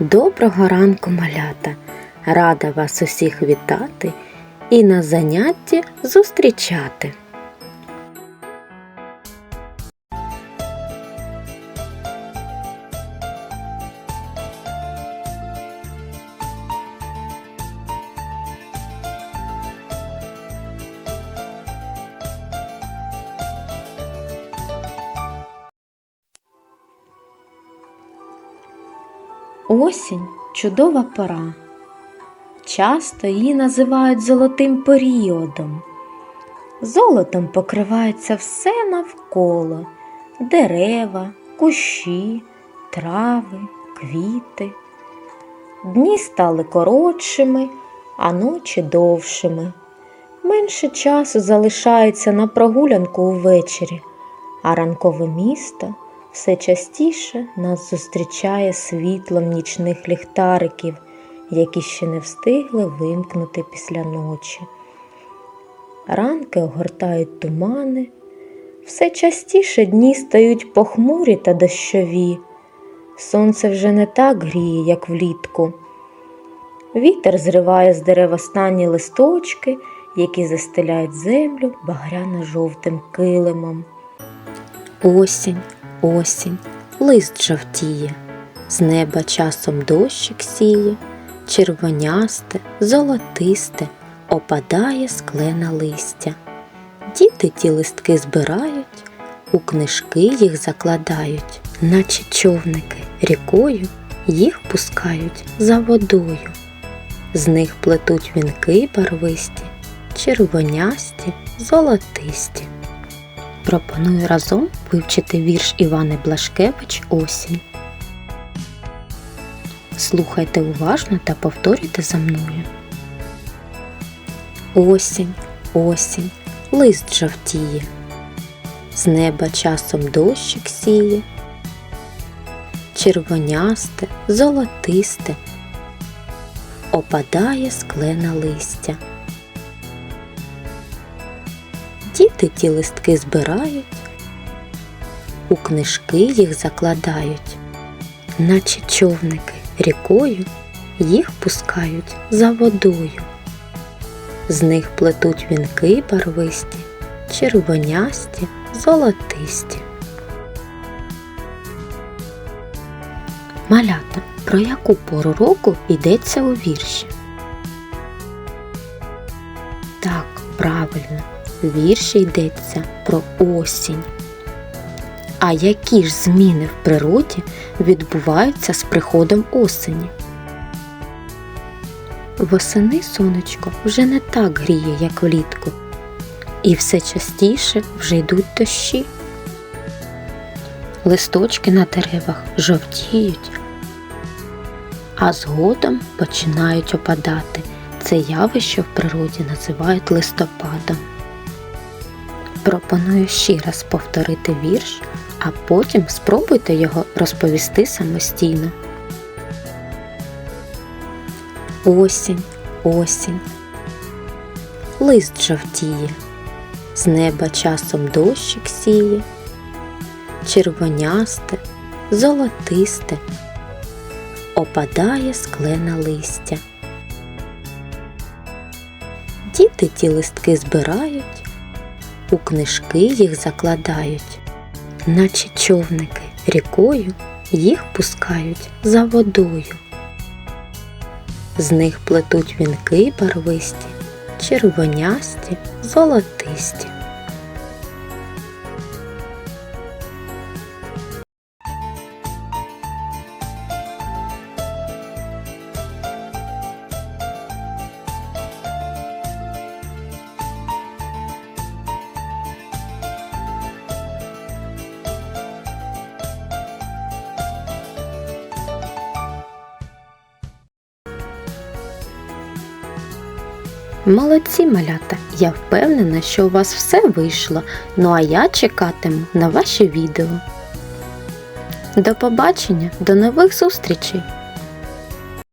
Доброго ранку, малята! Рада вас усіх вітати і на занятті зустрічати. Осінь чудова пора. Часто її називають золотим періодом. Золотом покривається все навколо дерева, кущі, трави, квіти. Дні стали коротшими, а ночі довшими. Менше часу залишається на прогулянку увечері, а ранкове місто все частіше нас зустрічає світлом нічних ліхтариків, які ще не встигли вимкнути після ночі. Ранки огортають тумани, все частіше дні стають похмурі та дощові. Сонце вже не так гріє, як влітку. Вітер зриває з дерев останні листочки, які застеляють землю багряно-жовтим килимом. Осінь, осінь, лист жовтіє, з неба часом дощик сіє, червонясте, золотисте, опадає склене листя. Діти ті листки збирають, у книжки їх закладають, наче човники рікою їх пускають за водою. З них плетуть вінки барвисті, червонясті, золотисті. Пропоную разом вивчити вірш Івани Блашкевич Осінь. Слухайте уважно та повторюйте за мною. Осінь, осінь, лист жовтіє, з неба часом дощик сіє, червонясте, золотисте, опадає склене листя. Діти ті листки збирають, у книжки їх закладають, наче човники рікою їх пускають за водою. З них плетуть вінки барвисті, червонясті, золотисті. Малята, про яку пору року йдеться у вірші? Так, правильно, вірші йдеться про осінь. А які ж зміни в природі відбуваються з приходом осені? Восени сонечко вже не так гріє, як влітку, і все частіше вже йдуть дощі. Листочки на деревах жовтіють, а згодом починають опадати. Це явище в природі називають листопадом. Пропоную ще раз повторити вірш, а потім спробуйте його розповісти самостійно. Осінь, осінь, лист жовтіє, з неба часом дощик сіє, червонясте, золотисте, опадає склене листя. Діти ті листки збирають, у книжки їх закладають, наче човники рікою їх пускають за водою. З них плетуть вінки барвисті, червонясті, золотисті. Молодці малята! Я впевнена, що у вас все вийшло. Ну а я чекатиму на ваші відео. До побачення, до нових зустрічей!